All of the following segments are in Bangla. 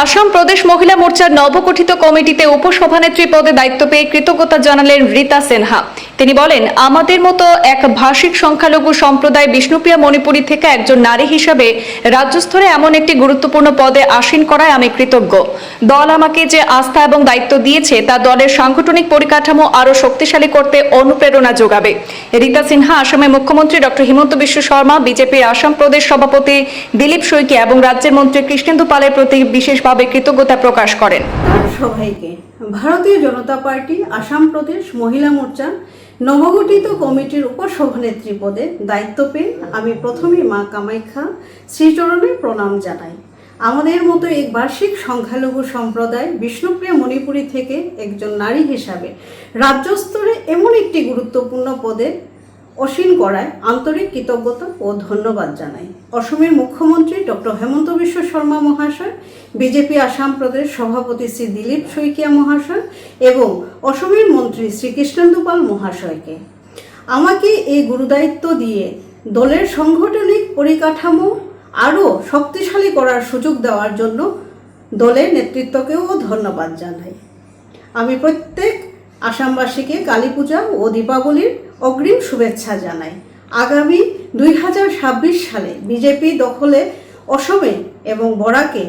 আসাম প্রদেশ মহিলা মোর্চার নবগঠিত কমিটিতে উপসভানেত্রী পদে দায়িত্ব পেয়ে কৃতজ্ঞতা জানালেন রীতা সিনহা। তিনি বলেন, আমাদের মতো এক ভাষিক সংখ্যালঘু সম্প্রদায় বিষ্ণুপ্রিয়া মণিপুরী থেকে একজন নারী হিসাবে রাজ্যস্তরে এমন একটি গুরুত্বপূর্ণ পদে আসীন করায় আমি কৃতজ্ঞ। দল আমাকে যে আস্থা এবং দায়িত্ব দিয়েছে, তা দলের সাংগঠনিক পরিকাঠামো আরও শক্তিশালী করতে অনুপ্রেরণা যোগাবে। রীতা সিনহা, আসামের মুখ্যমন্ত্রী ডক্টর হিমন্ত বিশ্ব শর্মা, বিজেপির আসাম প্রদেশ সভাপতি দিলীপ শইকী এবং রাজ্যের মন্ত্রী কৃষ্ণেন্দু পালের প্রতি বিশেষভাবে কৃতজ্ঞতা প্রকাশ করেন। সবাইকে। ভারতীয় জনতা পার্টি, আসাম প্রদেশ মহিলা মোর্চা নবগঠিত কমিটির উপসভানেত্রী পদে দায়িত্ব পেয়ে আমি প্রথমেই মা কামাখ্যা শ্রীচরণে প্রণাম জানাই। আমাদের মতো এক বার্ষিক সংখ্যালঘু সম্প্রদায় বিষ্ণুপ্রিয়া মণিপুরী থেকে একজন নারী হিসাবে রাজ্য স্তরে এমন একটি গুরুত্বপূর্ণ পদে অসীন করায় আন্তরিক কৃতজ্ঞতা ও ধন্যবাদ জানাই। অসমের মুখ্যমন্ত্রী ডক্টর হেমন্ত বিশ্ব শর্মা মহাশয়, বিজেপি আসাম প্রদেশ সভাপতি শ্রী দিলীপ শইকিয়া মহাশয় এবং অসমের মন্ত্রী শ্রী কৃষ্ণেন্দু পাল মহাশয়কে। আমাকে এই গুরুদায়িত্ব দিয়ে দলের সাংগঠনিক পরিকাঠামো আরও শক্তিশালী করার সুযোগ দেওয়ার জন্য দলের নেতৃত্বকেও ধন্যবাদ জানাই। আমি প্রত্যেক আসামবাসীকে কালী পূজা ও দীপাবলির অগ্রিম শুভেচ্ছা জানাই। আগামী দুই হাজার ছাব্বিশ সালে বিজেপি দখলে অসমে এবং বরাকে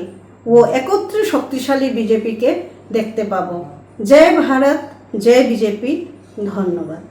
ও একত্রে শক্তিশালী বিজেপিকে দেখতে পাব। জয় ভারত, জয় বিজেপি। ধন্যবাদ।